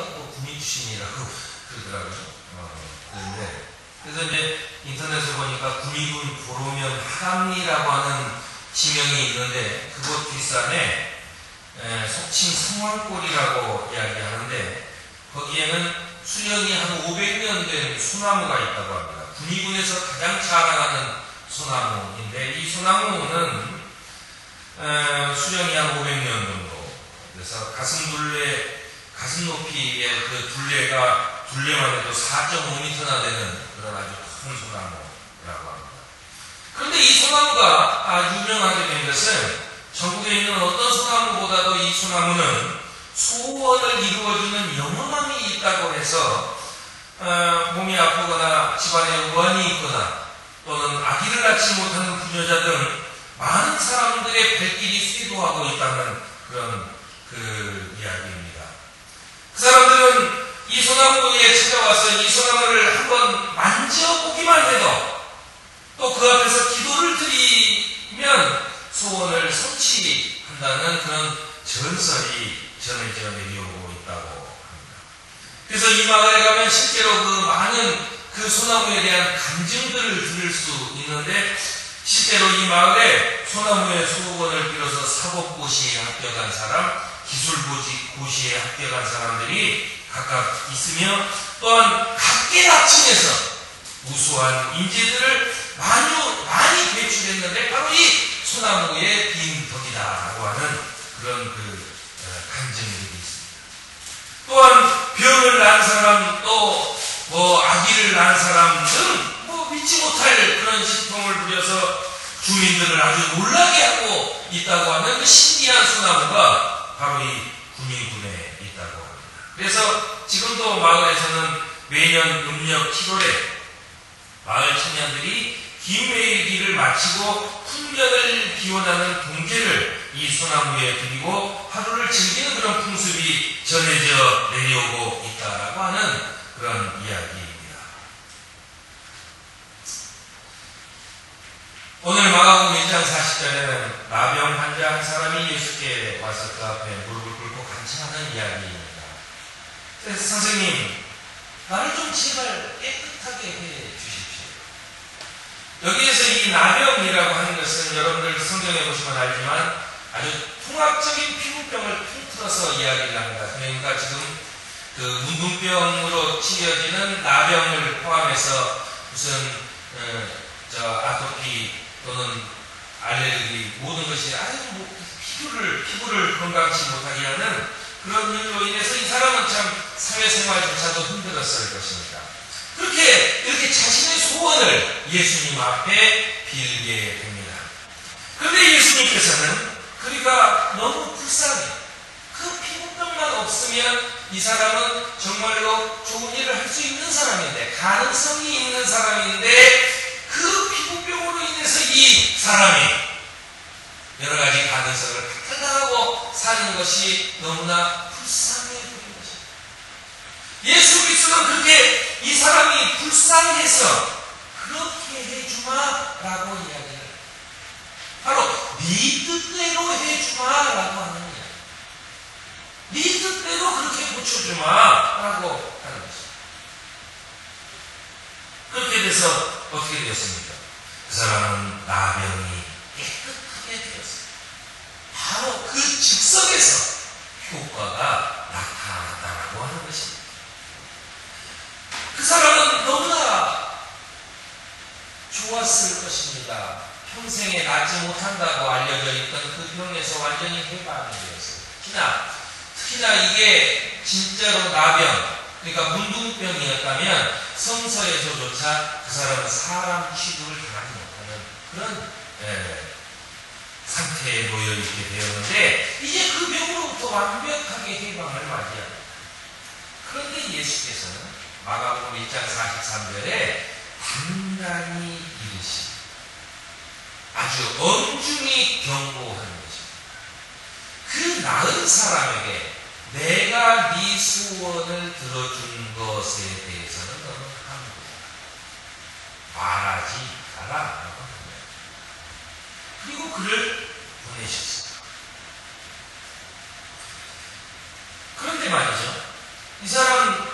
구민 출신이라고 그러더라고요. 어, 그런데 그래서 이제 인터넷에 보니까 구미군 보로면 하감리라고 하는 지명이 있는데 그곳 뒷산에 에, 속칭 성황골이라고 이야기하는데 거기에는 수령이 한 500년 된 소나무가 있다고 합니다. 구미군에서 가장 자라나는 소나무인데 이 소나무는 에, 수령이 한 500년 정도 그래서 가슴 둘레 가슴 높이의 그 둘레가 둘레만 해도 4.5m나 되는 그런 아주 큰 소나무라고 합니다. 그런데 이 소나무가 아, 유명하게 된 것은 전국에 있는 어떤 소나무보다도 이 소나무는 소원을 이루어주는 영원함이 있다고 해서 어, 몸이 아프거나 집안에 우환이 있거나 또는 아기를 낳지 못하는 부녀자 등 많은 사람들의 발길이 쇄도하고 있다는 그런 그 이야기입니다. 그 사람들은 이 소나무에 찾아와서 이 소나무를 한번 만져보기만 해도 또 그 앞에서 기도를 드리면 소원을 성취한다는 그런 전설이 전해져 내려오고 있다고 합니다. 그래서 이 마을에 가면 실제로 그 많은 그 소나무에 대한 간증들을 들을 수 있는데 실제로 이 마을에 소나무의 소원을 빌어서 사법고시에 합격한 사람, 기술고시에 합격한 사람들이 각각 있으며 또한 각계 각층에서 우수한 인재들을 많이, 많이 배출했는데 바로 이 소나무의 빈 덕이다라고 하는 그런 그 간증들이 있습니다. 또한 병을 난 사람 또 뭐 아기를 낳은 사람 등뭐 믿지 못할 그런 신통을 부려서 주민들을 아주 놀라게 하고 있다고 하는 그 신기한 소나무가 바로 이 구미군에 있다고. 그래서 지금도 마을에서는 매년 음력 7월에 마을 청년들이 김매기를 마치고 풍년을 기원하는 동제를 이 소나무에 드리고 하루를 즐기는 그런 풍습이 전해져 내려오고 있다라고 하는 그런 이야기입니다. 오늘 마가복음 1장 40절에는 나병 환자 한 사람이 예수께 와서 그 앞에 무릎을 꿇고 간청하는 이야기입니다. 그래서 선생님, 나를 좀 제발 깨끗하게 해 주십시오. 여기에서 이 나병이라고 하는 것은 여러분들 성경에 보시면 알지만 아주 통합적인 피부병을 통틀어서 이야기를 합니다. 그러니까 지금 그 문둥병으로 치여지는 나병을 포함해서 무슨 어, 저 아토피 또는 알레르기 모든 것이 아주 뭐 피부를 피부를 건강치 못하게 하는 그런 일로 인해서 이 사람은 참 사회생활조차도 힘들었을 것입니다. 그렇게 이렇게 자신의 소원을 예수님 앞에 빌게 됩니다. 그런데 예수님께서는 그리가 너무 불쌍해. 그 피부병만 없으면 이 사람은 정말로 좋은 일을 할 수 있는 사람인데, 가능성이 있는 사람인데, 그 피부병으로 인해서 이 사람이 여러 가지 가능성을 탈당하고 사는 것이 너무나 불쌍해 보이는 것입니다. 예수 그리스도는 그렇게 이 불쌍해서 그렇게 해주마라고 이야기를 해요. 바로 네 뜻대로 해주마라고 하는 이야기. 네 뜻대로 그렇게 고쳐주마라고 하는 것입니다. 그렇게 돼서 어떻게 되었습니까? 그 사람은 나병이 깨끗하게 되었습니다. 바로 그 즉석에서 효과가 나타났다고 하는 것입니다. 그 사람은 너무나 좋았을 것입니다. 평생에 낫지 못한다고 알려져 있던 그 병에서 완전히 해방이 되었어요. 특히나, 특히나 이게 진짜로 나병, 그러니까 문둥병이었다면 성서에서조차 그 사람은 사람 취급을 당하지 못하는 그런 예, 상태에 놓여 있게 되었는데 이제 그 병으로부터 완벽하게 해방을 맞이합니다. 그런데 예수께서는 마가복음 1장 43절에 단단히 이르시 아주 엄중히 경고하는 것입니다. 그 나은 사람에게 내가 네 소원을 들어준 것에 대해서는 너는 함부로 말하지 마라. 그리고 그를 보내셨어요. 그런데 말이죠. 이 사람은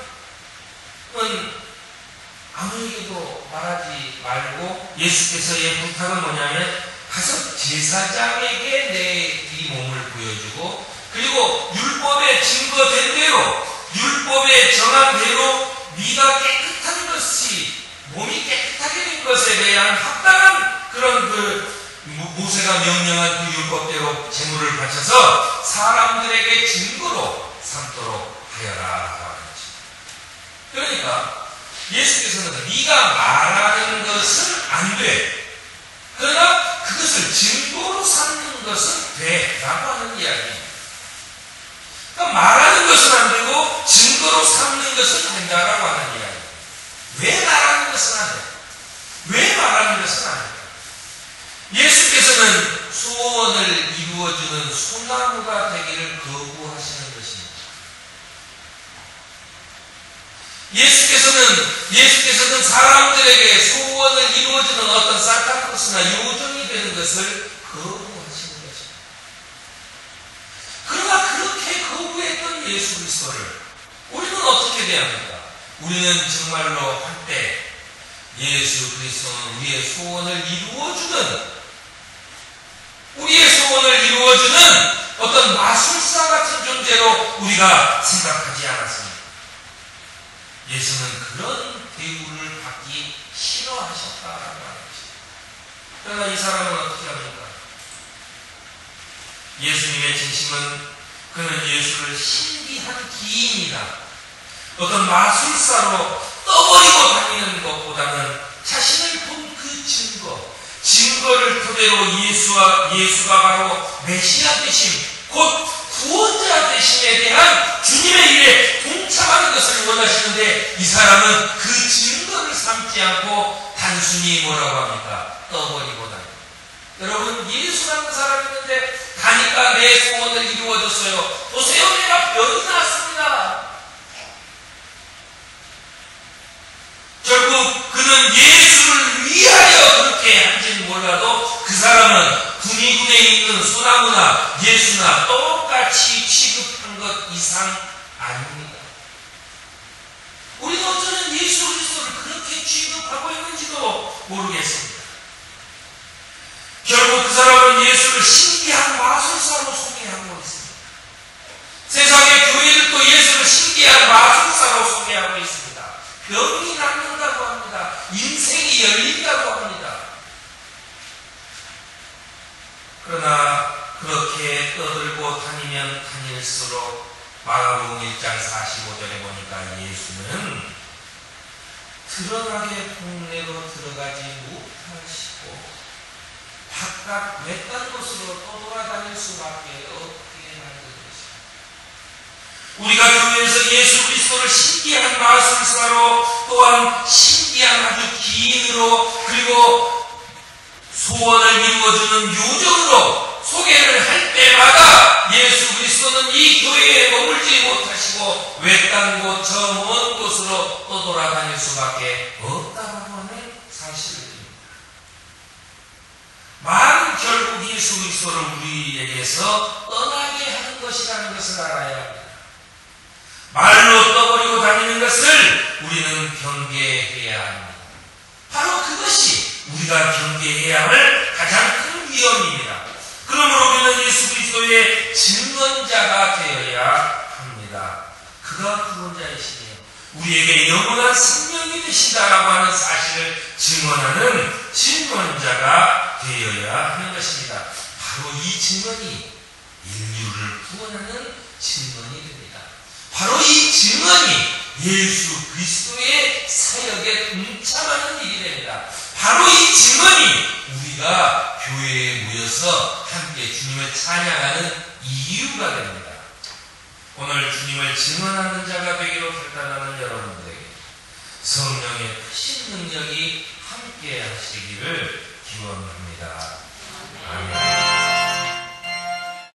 아무에게도 말하지 말고 예수께서의 부탁은 뭐냐면 가서 제사장에게 내 이 몸을 보여주고 그리고 율법에 증거된 대로 율법에 정한 대로 네가 깨끗한 것이 몸이 깨끗하게 된 것에 대한 합당한 그런 그 모세가 명령한 그 율법대로 제물을 바쳐서 사람들에게 증거로 삼도록 하여라. 그러니까 예수께서는 네가 말하는 것은 안 돼. 그러나 그것을 증거로 삼는 것은 돼. 라고 하는 이야기입니다. 그러니까 말하는 것은 안 되고 증거로 삼는 것은 된다라고 하는 이야기. 왜 말하는 것은 안 돼? 왜 말하는 것은 안 돼? 예수께서는 소원을 이루어주는 소나무가 되기를 거부하시는 것입니다. 예수께서는 사람들에게 소원을 이루어주는 어떤 산타크로스나 요정이 되는 것을 거부하시는 것입니다. 그러나 그렇게 거부했던 예수 그리스도를 우리는 어떻게 대합니까? 우리는 정말로 한때 예수 그리스도는 우리의 소원을 이루어주는 우리의 소원을 이루어주는 어떤 마술사 같은 존재로 우리가 생각하지 않았습니다. 예수는 그런 대우를 받기 싫어하셨다라고 하는 것입니다. 그러나 이 사람은 어떻게 합니까? 예수님의 진심은 그는 예수를 신비한 기인이다. 어떤 마술사로 떠버리고 다니는 것보다는 자신을 본 그 증거, 증거를 토대로 예수와 예수가 바로 메시아 되심, 곧 구원자 되심에 대한 주님의 일에 동참하는 것을 원하시는데 이 사람은 그 증거를 삼지 않고 단순히 뭐라고 합니까? 떠버리고 다니. 여러분 예수라는 사람이 있는데 가니까 내 소원을 이루어줬어요. 보세요, 내가 병이 났습니다. 결국 그는 예수를 위하여 그렇게 한지는 몰라도 그 사람은 군의군에 있는 소나무나 예수나 똑같이 취급한 것 이상 아닙니다. 우리는 어쩌면 예수 그리스도를 그렇게 취급하고 있는지도 모르겠습니다. 결국 그 사람은 예수를 신기한 마술사로 소개하고 있습니다. 세상의 교회들도 예수를 신기한 마술사로 소개하고 있습니다. 병이 낫는다고 합니다. 인생이 열린다고 합니다. 그러나 그렇게 떠들고 다니면 다닐수록 마가복음 1장 45절에 보니까 예수는 드러나게 동네로 들어가지 못하시고 바깥 외딴 곳으로 떠돌아다닐 수밖에 없게 만든 것입니다. 우리가 교회에서 예수 그리스도를 신기한 마술사로 또한 신기한 아주 기인으로 그리고 소원을 이루어주는 요정으로 소개를 할 때마다 예수 그리스도는 이 교회에 머물지 못하시고 외딴 곳, 저먼 곳으로 떠 돌아다닐 수밖에 없다고 하는 사실입니다. 말은 결국 예수 그리스도를 우리에게서 떠나게 하는 것이라는 것을 알아야 합니다. 말로 떠버리고 다니는 것을 우리는 경계해야 합니다. 바로 그것이 우리가 경계해야 할 가장 큰 위험입니다. 그러므로 우리는 예수 그리스도의 증언자가 되어야 합니다. 그가 구원자이시며 우리에게 영원한 생명이 되신다라고 하는 사실을 증언하는 증언자가 되어야 하는 것입니다. 바로 이 증언이 인류를 구원하는 증언이 됩니다. 바로 이 증언이 예수 그리스도의 사역에 동참하는 일이 됩니다. 바로 이 증언이 우리가 교회에 모여서 함께 주님을 찬양하는 이유가 됩니다. 오늘 주님을 증언하는 자가 되기로 결단하는 여러분들에게 성령의 크신 능력이 함께 하시기를 기원합니다. 아멘.